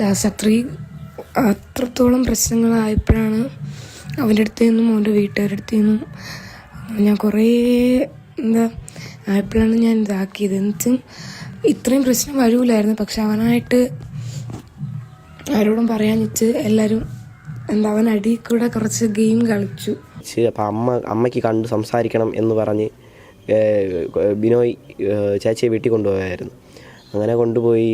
Last അത്രയും അത്രത്തോളം പ്രശ്നങ്ങളായപ്പോഴാണ് അവന്റെ അടുത്ത് നിന്നും അവന്റെ വീട്ടുകാരുടെ അടുത്ത് നിന്നും ഞാൻ കുറേ എന്താ ആയപ്പോഴാണ് ഞാൻ ഇതാക്കിയത്. എന്നിട്ടും ഇത്രയും പ്രശ്നം വരൂലായിരുന്നു. പക്ഷെ അവനായിട്ട് ആരോടും പറയാൻ വെച്ച് എല്ലാവരും എന്താ അവൻ അടി കൂടെ കുറച്ച് ഗെയിം കളിച്ചു. അപ്പം അമ്മ അമ്മയ്ക്ക് കണ്ട് സംസാരിക്കണം എന്ന് പറഞ്ഞ് ബിനോയ് ചേച്ചിയെ വീട്ടിൽ കൊണ്ടുപോയായിരുന്നു അങ്ങനെ കൊണ്ടുപോയി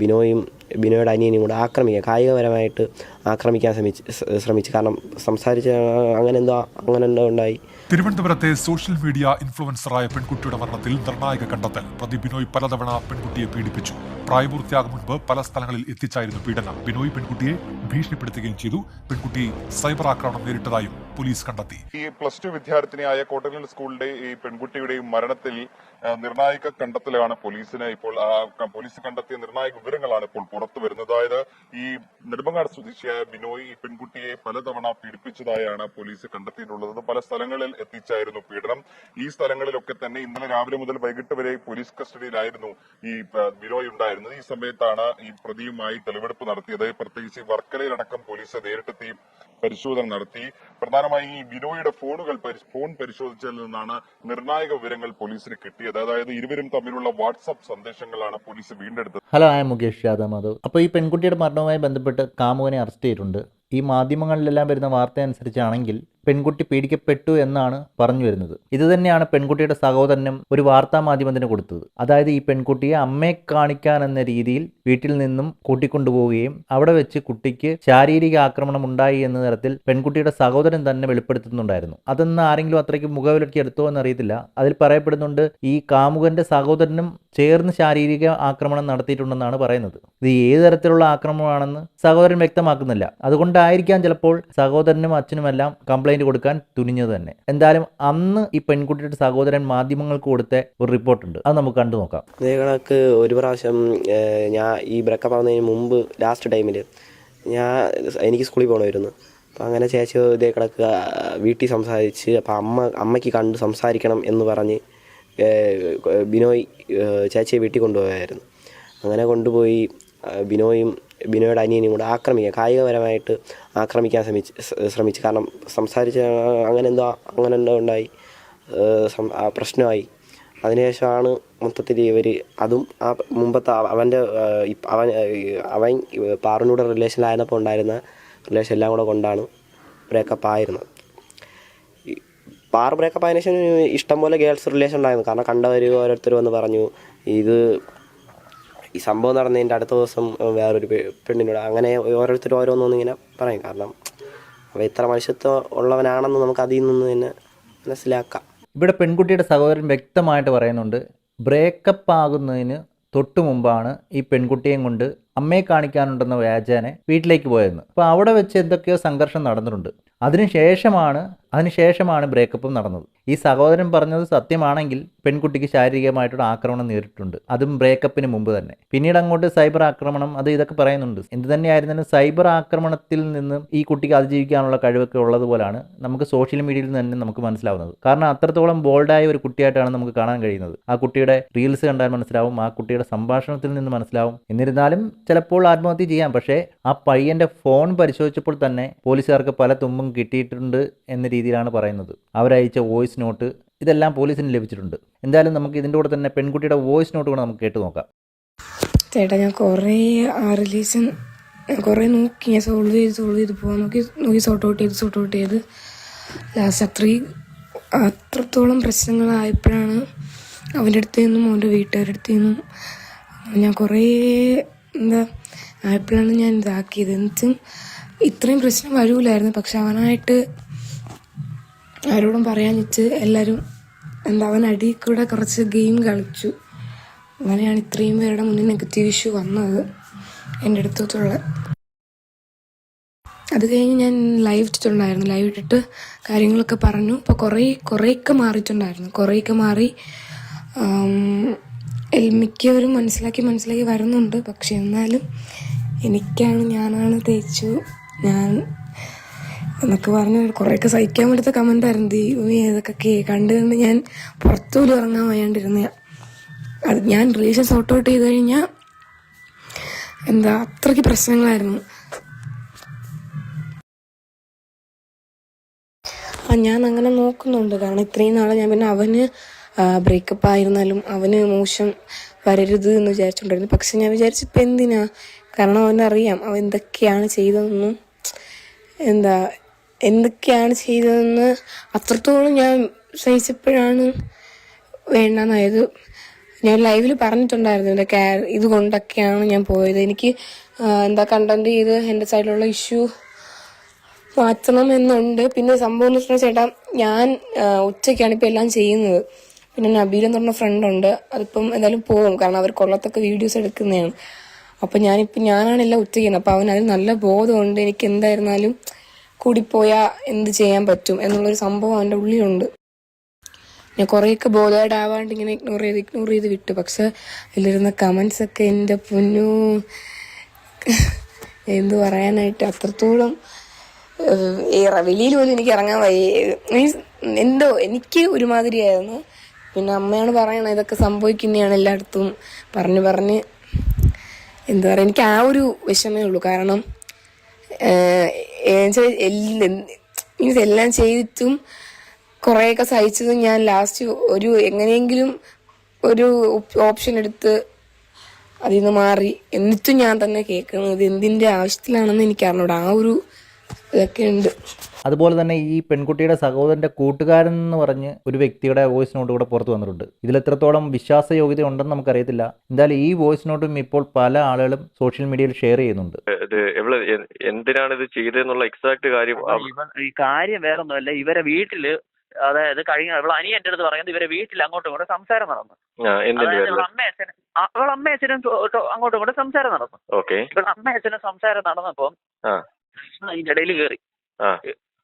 ബിനോയും ബിനോയുടെ അനിയനും കൂടെ ആക്രമിക്കുക കായികപരമായിട്ട് ആക്രമിക്കാൻ ശ്രമിച്ച് ശ്രമിച്ചു. കാരണം സംസാരിച്ച് അങ്ങനെ എന്തോ അങ്ങനെ എന്തോ ഉണ്ടായി. തിരുവനന്തപുരത്തെ സോഷ്യൽ മീഡിയ ഇൻഫ്ലുവൻസറായ പെൺകുട്ടിയുടെ മരണത്തിൽ നിർണായക കണ്ടെത്തൽ. പ്രതി ബിനോയ് പലതവണ പെൺകുട്ടിയെ പീഡിപ്പിച്ചു. പ്രായപൂർത്തിയാകും മുൻപ് പല സ്ഥലങ്ങളിൽ എത്തിച്ചായിരുന്നു പീഡനം. ബിനോയ് പെൺകുട്ടിയെ ഭീഷണിപ്പെടുത്തുകയും ചെയ്തു. പെൺകുട്ടി സൈബർ ആക്രമണം നേരിട്ടതായും പോലീസ് കണ്ടെത്തി. ഈ പ്ലസ് ടു വിദ്യാർത്ഥിനിയായ കോട്ടക്കൽ സ്കൂളിന്റെ ഈ പെൺകുട്ടിയുടെയും മരണത്തിൽ നിർണായക കണ്ടെത്തലാണ് പോലീസിന് ഇപ്പോൾ പോലീസ് കണ്ടെത്തിയ നിർണായക വിവരങ്ങളാണ് ഇപ്പോൾ പുറത്തു വരുന്നത്. അതായത് ഈ നെടുമങ്ങാട് സ്വദേശിയായ ബിനോയ് ഈ പെൺകുട്ടിയെ പലതവണ പീഡിപ്പിച്ചതായാണ് പോലീസ് കണ്ടെത്തിയിട്ടുള്ളത് പല സ്ഥലങ്ങളിൽ എത്തിച്ചായിരുന്നു പീഡനം. ഈ സ്ഥലങ്ങളിലൊക്കെ തന്നെ ഇന്നലെ രാവിലെ മുതൽ വൈകിട്ട് വരെ പോലീസ് കസ്റ്റഡിയിലായിരുന്നു ഈ ബിനോയ് ഉണ്ടായിരുന്നത്. ഈ സമയത്താണ് ഈ പ്രതിയുമായി തെളിവെടുപ്പ് നടത്തിയത്. പ്രത്യേകിച്ച് വർക്കലയിലടക്കം പോലീസ് നേരിട്ടെത്തി പരിശോധന നടത്തി. പ്രധാനമായും ഈ ബിനോയുടെ ഫോണുകൾ ഫോൺ പരിശോധിച്ചതിൽ നിന്നാണ് നിർണായക വിവരങ്ങൾ പോലീസിന് കിട്ടിയത്. അതായത് ഇരുവരും തമ്മിലുള്ള വാട്സ്ആപ്പ് സന്ദേശങ്ങളാണ് പോലീസ് വീണ്ടെടുത്തത്. ഹലോ ആയ മുകേഷ് യാദവ് മാധവ്. അപ്പോൾ ഈ പെൺകുട്ടിയുടെ മരണവുമായി ബന്ധപ്പെട്ട് കാമുകനെ അറസ്റ്റ് ചെയ്തിട്ടുണ്ട്. ഈ മാധ്യമങ്ങളിലെല്ലാം വരുന്ന വാർത്ത അനുസരിച്ചാണെങ്കിൽ പെൺകുട്ടി പീഡിക്കപ്പെട്ടു എന്നാണ് പറഞ്ഞു വരുന്നത്. ഇത് തന്നെയാണ് പെൺകുട്ടിയുടെ സഹോദരനും ഒരു വാർത്താ മാധ്യമത്തിന് കൊടുത്തത്. അതായത് ഈ പെൺകുട്ടിയെ അമ്മയെ കാണിക്കാൻ എന്ന രീതിയിൽ വീട്ടിൽ നിന്നും കൂട്ടിക്കൊണ്ടുപോവുകയും അവിടെ വെച്ച് കുട്ടിക്ക് ശാരീരിക ആക്രമണം ഉണ്ടായി എന്ന തരത്തിൽ പെൺകുട്ടിയുടെ സഹോദരൻ തന്നെ വെളിപ്പെടുത്തുന്നുണ്ടായിരുന്നു. അതെന്ന് ആരെങ്കിലും അത്രയ്ക്ക് മുഖവിലക്കി എടുത്തോ എന്നറിയത്തില്ല. അതിൽ പറയപ്പെടുന്നുണ്ട് ഈ കാമുകന്റെ സഹോദരനും ചേർന്ന് ശാരീരിക ആക്രമണം നടത്തിയിട്ടുണ്ടെന്നാണ് പറയുന്നത്. ഇത് ഏത് തരത്തിലുള്ള ആക്രമണമാണെന്ന് സഹോദരൻ വ്യക്തമാക്കുന്നില്ല. അതുകൊണ്ടായിരിക്കാം ചിലപ്പോൾ സഹോദരനും അച്ഛനുമെല്ലാം കംപ്ലൈന്റ് കൊടുക്കാൻ തുനിഞ്ഞത് തന്നെ. എന്തായാലും അന്ന് ഈ പെൺകുട്ടിയുടെ സഹോദരൻ മാധ്യമങ്ങൾക്ക് കൊടുത്ത ഒരു റിപ്പോർട്ടുണ്ട്. അത് നമുക്ക് കണ്ടു നോക്കാം. ഇതേ ഒരു പ്രാവശ്യം ഞാൻ ഈ ബ്രേക്കപ്പ് ആവുന്നതിന് മുമ്പ് ലാസ്റ്റ് ടൈമിൽ ഞാൻ എനിക്ക് സ്കൂളിൽ പോകണമായിരുന്നു അപ്പം അങ്ങനെ ചേച്ചി ഇതേ കണക്ക് വീട്ടിൽ സംസാരിച്ച് അപ്പം അമ്മ അമ്മയ്ക്ക് കണ്ട് സംസാരിക്കണം എന്ന് പറഞ്ഞ് ബിനോയ് ചേച്ചിയെ വീട്ടിൽ കൊണ്ടുപോയായിരുന്നു. അങ്ങനെ കൊണ്ടുപോയി ബിനോയും ബിനോയുടെ അനിയനും കൂടെ ആക്രമിക്കുക കായികപരമായിട്ട് ആക്രമിക്കാൻ ശ്രമിച്ച് ശ്രമിച്ചു. കാരണം സംസാരിച്ച് അങ്ങനെ എന്തോ അങ്ങനെ എന്തോ ഉണ്ടായി പ്രശ്നമായി. അതിനുശേഷമാണ് മൊത്തത്തിൽ ഇവർ അതും ആ മുമ്പത്തെ അവ- അവന്റെ അവൻ അവൻ പാറിനൂടെ റിലേഷനിലായിരുന്നപ്പോൾ ഉണ്ടായിരുന്ന റിലേഷൻ എല്ലാം കൂടെ കൊണ്ടാണ് ബ്രേക്കപ്പ് ആയിരുന്നത്. പാർ ബ്രേക്കപ്പ് ആയതിനു ശേഷം ഇഷ്ടംപോലെ ഗേൾസ് റിലേഷൻ ഉണ്ടായിരുന്നു. കാരണം കണ്ടവർ ഓരോരുത്തർ വന്ന് പറഞ്ഞു ഇത് ഈ സംഭവം നടന്നതിന്റെ അടുത്ത ദിവസം വേറൊരു പെണ്ണിനോട് അങ്ങനെ ഓരോരുത്തർ ഓരോന്നൊന്നും ഇങ്ങനെ പറയും. കാരണം അവ ഇത്ര മനുഷ്യത്വം ഉള്ളവനാണെന്ന് നമുക്ക് അതിൽ നിന്ന് തന്നെ മനസ്സിലാക്കാം. ഇവിടെ പെൺകുട്ടിയുടെ സഹോദരൻ വ്യക്തമായിട്ട് പറയുന്നുണ്ട് ബ്രേക്കപ്പ് ആകുന്നതിന് തൊട്ടു മുമ്പാണ് ഈ പെൺകുട്ടിയെയും കൊണ്ട് അമ്മയെ കാണിക്കാനുണ്ടെന്ന വ്യാജാനെ വീട്ടിലേക്ക് പോയതെന്ന്. അപ്പോൾ അവിടെ വെച്ച് എന്തൊക്കെയോ സംഘർഷം നടന്നിട്ടുണ്ട്. അതിനുശേഷമാണ് അതിനുശേഷമാണ് ബ്രേക്കപ്പും നടന്നത്. ഈ സഹോദരൻ പറഞ്ഞത് സത്യമാണെങ്കിൽ പെൺകുട്ടിക്ക് ശാരീരികമായിട്ടുള്ള ആക്രമണം നേരിട്ടുണ്ട്. അതും ബ്രേക്കപ്പിന് മുമ്പ് തന്നെ. പിന്നീട് അങ്ങോട്ട് സൈബർ ആക്രമണം അത് ഇതൊക്കെ പറയുന്നുണ്ട്. എന്ത് തന്നെയായിരുന്നാലും സൈബർ ആക്രമണത്തിൽ നിന്ന് ഈ കുട്ടിക്ക് അതിജീവിക്കാനുള്ള കഴിവൊക്കെ ഉള്ളതുപോലാണ് നമുക്ക് സോഷ്യൽ മീഡിയയിൽ തന്നെ നമുക്ക് മനസ്സിലാവുന്നത്. കാരണം അത്രത്തോളം ബോൾഡായ ഒരു കുട്ടിയായിട്ടാണ് നമുക്ക് കാണാൻ കഴിയുന്നത്. ആ കുട്ടിയുടെ റീൽസ് കണ്ടാൽ മനസ്സിലാവും ആ കുട്ടിയുടെ സംഭാഷണത്തിൽ നിന്ന് മനസ്സിലാവും. എന്നിരുന്നാലും ചിലപ്പോൾ ആത്മഹത്യ ചെയ്യാം. പക്ഷേ ആ പയ്യന്റെ ഫോൺ പരിശോധിച്ചപ്പോൾ തന്നെ പോലീസുകാർക്ക് പല തുമ്പും കിട്ടിയിട്ടുണ്ട് എന്ന രീതിയിലാണ് പറയുന്നത്. അവരയച്ച വോയിസ് നോട്ട് ഇതെല്ലാം പോലീസിന് ലഭിച്ചിട്ടുണ്ട്. എന്തായാലും നമുക്ക് ഇതിന്റെ കൂടെ തന്നെ പെൺകുട്ടിയുടെ വോയിസ് നോട്ട് കൂടെ നമുക്ക് കേട്ട് നോക്കാം. ചേട്ടാ ഞാൻ കുറേ ആ റിലേഷൻ കുറേ നോക്കി. ഞാൻ സോൾവ് ചെയ്ത് സോൾവ് ചെയ്ത് പോകാൻ നോക്കി. നോക്കി സോർട്ട് ഔട്ട് ചെയ്ത് സോർട്ട് ഔട്ട് ചെയ്ത്. ലാസ്റ്റ് അത്രയും അത്രത്തോളം പ്രശ്നങ്ങളായപ്പോഴാണ് അവന്റെ അടുത്ത് നിന്നും അവന്റെ വീട്ടുകാരുടെ അടുത്ത് നിന്നും ഞാൻ കുറേ എന്താ ആയപ്പോഴാണ് ഞാൻ ഇതാക്കിയത്. എന്നിട്ടും ഇത്രയും പ്രശ്നം വരൂലായിരുന്നു. പക്ഷെ അവനായിട്ട് ആരോടും പറയാൻ വെച്ച് എല്ലാവരും എന്താ അവൻ അടിയിൽ കൂടെ കുറച്ച് ഗെയിം കളിച്ചു. അങ്ങനെയാണ് ഇത്രയും പേരുടെ മുന്നിൽ നെഗറ്റീവ് ഇഷ്യൂ വന്നത് എന്റെ അടുത്തുള്ള അത് കഴിഞ്ഞ് ഞാൻ ലൈവ് ഇട്ടിട്ടുണ്ടായിരുന്നു. ലൈവ് ഇട്ടിട്ട് കാര്യങ്ങളൊക്കെ പറഞ്ഞു. അപ്പോൾ കുറേ കുറേയൊക്കെ മാറിയിട്ടുണ്ടായിരുന്നു. കുറേയൊക്കെ മാറി മിക്കവരും മനസ്സിലാക്കി മനസ്സിലാക്കി വരുന്നുണ്ട്. പക്ഷെ എന്നാലും എനിക്കാണ് ഞാനാണ് തേച്ചു. ഞാൻ എന്നൊക്കെ പറഞ്ഞ് കുറേയൊക്കെ സഹിക്കാൻ പറ്റാത്ത കമന്റ് ആയിരുന്നു. ദൈവമേ ഇതൊക്കെ കേ- കണ്ട് കണ്ട് ഞാൻ പുറത്തുപോലും ഇറങ്ങാൻ വയ്യാണ്ടിരുന്ന അത് ഞാൻ റിലേഷൻ സോർട്ട് ഔട്ട് ചെയ്ത് കഴിഞ്ഞാൽ എന്താ അത്രയ്ക്ക് പ്രശ്നങ്ങളായിരുന്നു. ആ ഞാൻ അങ്ങനെ നോക്കുന്നുണ്ട്. കാരണം ഇത്രയും നാളെ ഞാൻ പിന്നെ അവന് ബ്രേക്കപ്പ് ആയിരുന്നാലും അവന് മോശം വരരുത് എന്ന് വിചാരിച്ചുകൊണ്ടിരുന്നു പക്ഷെ ഞാൻ വിചാരിച്ചു ഇപ്പം എന്തിനാ? കാരണം അവനറിയാം അവൻ എന്തൊക്കെയാണ് ചെയ്തതെന്നും. എന്താ എന്തൊക്കെയാണ് ചെയ്തതെന്ന് അത്രത്തോളം ഞാൻ സഹിച്ചപ്പോഴാണ് വേണ്ടെന്നായത്. ഞാൻ ലൈവിൽ പറഞ്ഞിട്ടുണ്ടായിരുന്നു എന്റെ കാ ഇതുകൊണ്ടൊക്കെയാണ് ഞാൻ പോയത്. എനിക്ക് എന്താ കണ്ടന്റ് ചെയ്ത് എന്റെ സൈഡിലുള്ള ഇഷ്യൂ മാറ്റണം എന്നുണ്ട്. പിന്നെ സംഭവം എന്ന് ചേട്ടാ ഞാൻ ഉച്ചയ്ക്കാണ് ഇപ്പം എല്ലാം ചെയ്യുന്നത്. പിന്നെ നബീൽ എന്ന് പറഞ്ഞ ഫ്രണ്ട് ഉണ്ട്. അതിപ്പം എന്തായാലും പോകും കാരണം അവർ കൊള്ളത്തൊക്കെ വീഡിയോസ് എടുക്കുന്നതാണ്. അപ്പം ഞാനിപ്പം ഞാനാണ് എല്ലാം ഉച്ച ചെയ്യുന്നത്. അപ്പോൾ അവൻ അതിൽ നല്ല ബോധമുണ്ട്. എനിക്ക് എന്തായിരുന്നാലും കൂടിപ്പോയാൽ എന്ത് ചെയ്യാൻ പറ്റും എന്നുള്ളൊരു സംഭവം അവന്റെ ഉള്ളിലുണ്ട്. ഞാൻ കുറേയൊക്കെ ബോധമായിട്ട് ആവാണ്ട് ഇങ്ങനെ ഇഗ്നോർ ചെയ്ത് ഇഗ്നോർ ചെയ്ത് വിട്ടു. പക്ഷെ അതിലിരുന്ന കമൻസ് ഒക്കെ എന്റെ പൊന്നു. എന്തു പറയാനായിട്ട് അത്രത്തോളം വെളിയിൽ പോലും എനിക്ക് ഇറങ്ങാൻ വയ്യ. മീൻസ് എന്തോ എനിക്ക് ഒരുമാതിരിയായിരുന്നു. പിന്നെ അമ്മയാണ് പറയണത് ഇതൊക്കെ സംഭവിക്കുന്നതാണ് എല്ലായിടത്തും. പറഞ്ഞു പറഞ്ഞ് എന്താ പറയുക എനിക്ക് ആ ഒരു വിഷമേ ഉള്ളൂ. കാരണം മീൻസ് എല്ലാം ചെയ്തിട്ടും കുറേയൊക്കെ സഹിച്ചതും ഞാൻ ലാസ്റ്റ് ഒരു എങ്ങനെയെങ്കിലും ഒരു ഓപ്ഷൻ എടുത്ത് അതിൽ നിന്ന് മാറി. എന്നിട്ടും ഞാൻ തന്നെ കേൾക്കുന്നത് എന്തിന്റെ ആവശ്യത്തിലാണെന്ന് എനിക്ക് അറിഞ്ഞൂടാ ആ ഒരു ഇതൊക്കെ ഉണ്ട് അതുപോലെ തന്നെ ഈ പെൺകുട്ടിയുടെ സഹോദരന്റെ കൂട്ടുകാരൻ എന്ന് പറഞ്ഞ് ഒരു വ്യക്തിയുടെ വോയിസ് നോട്ട് കൂടെ പുറത്തു വന്നിട്ടുണ്ട്. ഇതിൽ എത്രത്തോളം വിശ്വാസയോഗ്യത ഉണ്ടെന്ന് നമുക്കറിയത്തില്ല. എന്തായാലും ഈ വോയിസ് നോട്ടും ഇപ്പോൾ പല ആളുകളും സോഷ്യൽ മീഡിയയിൽ ഷെയർ ചെയ്യുന്നുണ്ട്. എന്തിനാണ് ഇത് ചെയ്തതെന്നുള്ള എക്സാക്ട് കാര്യം ഈ കാര്യം കാര്യം അല്ല ഇവരെ വീട്ടിൽ അതായത് കഴിഞ്ഞ അവൾ അനിയ എന്റെ അടുത്ത് പറയുന്നത് ഇവരെ വീട്ടിൽ അങ്ങോട്ടും ഇങ്ങോട്ടും സംസാരം നടന്നു. അമ്മയച്ഛനും എന്തിന്റെ അതായത് പേരിൽ? ഇവളെ അമ്മ അച്ഛനും ഇവളെ അമ്മ അച്ഛനും ടോ- ടോ- അങ്ങോട്ടും ഇങ്ങോട്ടും സംസാരം നടന്നു. ഓക്കെ. അമ്മയച്ഛനും അമ്മ സംസാരം നടന്നപ്പം ഇവൾ അതിന്റെ ഇടയിൽ കയറി.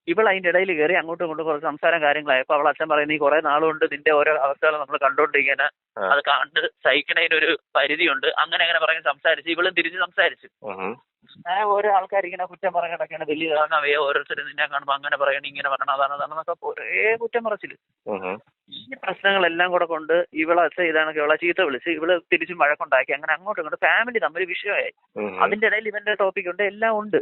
ഇവൾ അതിന്റെ ഇടയിൽ കയറി അങ്ങോട്ടും ഇങ്ങോട്ടും കുറച്ച് സംസാരം കാര്യങ്ങളായപ്പോ അവൾ അച്ഛൻ പറയുന്നത് ഈ കുറെ നാളുകൊണ്ട് നിന്റെ ഓരോ അവസ്ഥകൾ നമ്മൾ കണ്ടോണ്ടിരിക്കാന് അത് കണ്ട് സഹിക്കണതിനൊരു പരിധിയുണ്ട്. അങ്ങനെ അങ്ങനെ പറഞ്ഞ് സംസാരിച്ച് ഇവളും തിരിച്ച് സംസാരിച്ചു. ഞാൻ അങ്ങനെ ഓരോ ആൾക്കാർ ഇങ്ങനെ കുറ്റം പറയണൊക്കെയാണ് വലിയ ഇതാണവയെ ഓരോരുത്തരും നിന്നെ കാണുമ്പോ അങ്ങനെ പറയണം ഇങ്ങനെ പറയണം അതാണ് അതാണെന്നൊക്കെ ഒരേ കുറ്റം പറച്ചിൽ. ഈ പ്രശ്നങ്ങളെല്ലാം കൂടെ കൊണ്ട് ഇവളെ അച്ഛ ഇതാണെങ്കിൽ ഇവളെ ചീത്ത വിളിച്ച് ഇവൾ തിരിച്ചും വഴക്കുണ്ടാക്കി. അങ്ങനെ അങ്ങോട്ടും ഇങ്ങോട്ടും ഫാമിലി തമ്മിൽ വിഷയമായി. അതിന്റെ ഇടയിൽ ഇവന്റെ ടോപ്പിക് ഉണ്ട് എല്ലാം ഉണ്ട്.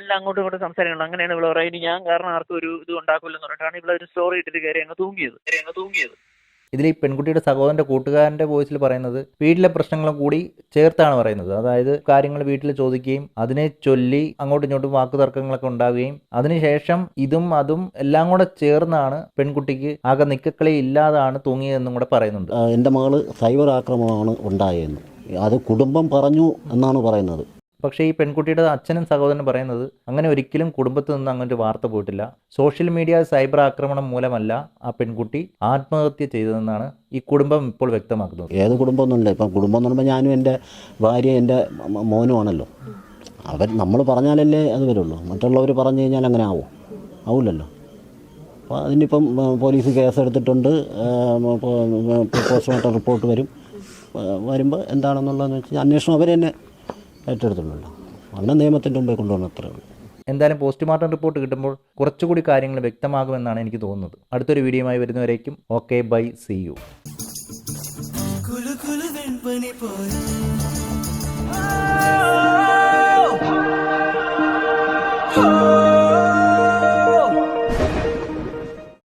എല്ലാം അങ്ങോട്ടും ഇങ്ങോട്ടും സംസാരങ്ങൾ അങ്ങനെയാണ് ഇവിടെ പറയുന്നത് ഞാൻ കാരണം ആർക്കും ഒരു ഇത് ഉണ്ടാക്കില്ലെന്ന് പറഞ്ഞിട്ടാണ് ഇവിടെ ഒരു സ്റ്റോറി ഇട്ടിട്ട് കയറി അങ്ങ് തൂങ്ങിയത്. കയറി അങ്ങ് തൂങ്ങിയത്. ഇതിൽ ഈ പെൺകുട്ടിയുടെ സഹോദരന്റെ കൂട്ടുകാരന്റെ വോയിസിൽ പറയുന്നത് വീട്ടിലെ പ്രശ്നങ്ങളും കൂടി ചേർത്താണ് പറയുന്നത്. അതായത് കാര്യങ്ങൾ വീട്ടിൽ ചോദിക്കുകയും അതിനെ ചൊല്ലി അങ്ങോട്ടും ഇങ്ങോട്ടും വാക്കുതർക്കങ്ങളൊക്കെ ഉണ്ടാവുകയും അതിനുശേഷം ഇതും അതും എല്ലാം കൂടെ ചേർന്നാണ് പെൺകുട്ടിക്ക് ആകെ നിക്കക്കളി ഇല്ലാതാണ് തൂങ്ങിയതെന്നും കൂടെ പറയുന്നുണ്ട്. എന്റെ എന്റെ മകൾ സൈബർ ആക്രമണമാണ് ഉണ്ടായതെന്ന്. അത് കുടുംബം പറഞ്ഞു എന്നാണ് പറയുന്നത്. പക്ഷേ ഈ പെൺകുട്ടിയുടെ അച്ഛനും സഹോദരനും പറയുന്നത് അങ്ങനെ ഒരിക്കലും കുടുംബത്തിൽ നിന്ന് അങ്ങനെ ഒരു വാർത്ത പോയിട്ടില്ല. സോഷ്യൽ മീഡിയ സൈബർ ആക്രമണം മൂലമല്ല ആ പെൺകുട്ടി ആത്മഹത്യ ചെയ്തതെന്നാണ് ഈ കുടുംബം ഇപ്പോൾ വ്യക്തമാക്കുന്നത്. ഏത് കുടുംബമൊന്നുമില്ല. ഇപ്പം കുടുംബം എന്ന് പറയുമ്പോൾ ഞാനും എന്റെ ഭാര്യ എന്റെ മോനുമാണല്ലോ അവർ നമ്മൾ പറഞ്ഞാലല്ലേ അത് വരുള്ളൂ. മറ്റുള്ളവർ പറഞ്ഞു കഴിഞ്ഞാൽ അങ്ങനെ ആവും. ആവില്ലല്ലോ. അപ്പോൾ അതിനിപ്പം പോലീസ് കേസെടുത്തിട്ടുണ്ട് പോസ്റ്റ്മോർട്ടം റിപ്പോർട്ട് വരും. വരുമ്പോൾ എന്താണെന്നുള്ളതെന്ന് വെച്ചാൽ അന്വേഷണം അവർ ഏറ്റെടുത്തുള്ളൂ അന്ന് നിയമത്തിന്റെ മുമ്പേ കൊണ്ടുവന്ന അത്രേ ഉള്ളൂ. എന്തായാലും പോസ്റ്റ്മോർട്ടം റിപ്പോർട്ട് കിട്ടുമ്പോൾ കുറച്ചുകൂടി കാര്യങ്ങൾ വ്യക്തമാകുമെന്നാണ് എനിക്ക് തോന്നുന്നത്. അടുത്തൊരു വീഡിയോയുമായി വരുന്നവരേക്കും ഓക്കെ ബൈ സി യു. കുലു കുലു വെൺപണി